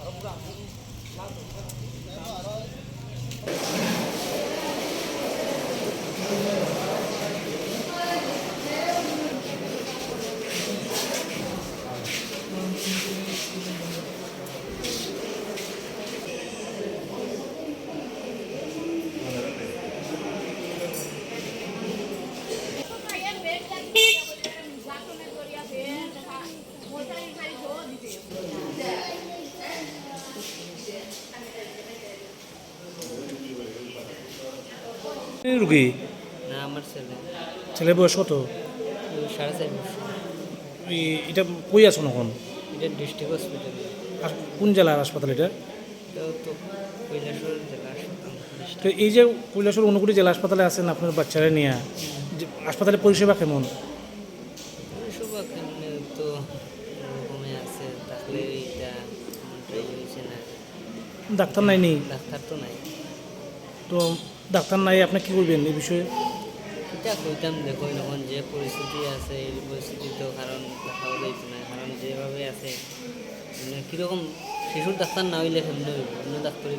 알아보고 안 보고 나도. রুগী? না আমার ছেলে। ছেলে বয়স কত? সাড়ে চার বছর। এটা কই আছো এখন এটা ডিস্ট্রিক্ট হসপিটালে। আর কোন জেলার হাসপাতাল এটা? তো এই যে কৈলাসর অনুগুলি জেলা হাসপাতালে আছেন আপনার বাচ্চারা নিয়ে যে হাসপাতালে পরিষেবা কেমন? এখানে তো আছে ডাক্তার নাইনি ডাক্তার তো নাই। তো ডাক্তার নাই, আপনি কি করবেন এই বিষয়ে? এটা কইতাম দেখো এখন যে পরিস্থিতি আছে, এই পরিস্থিতি তো কারণ দেখা যাইতো না কারণ যেভাবে আছে মানে কীরকম শিশুর ডাক্তার না হইলে হইব? অন্য ডাক্তারে